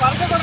পারবে তোর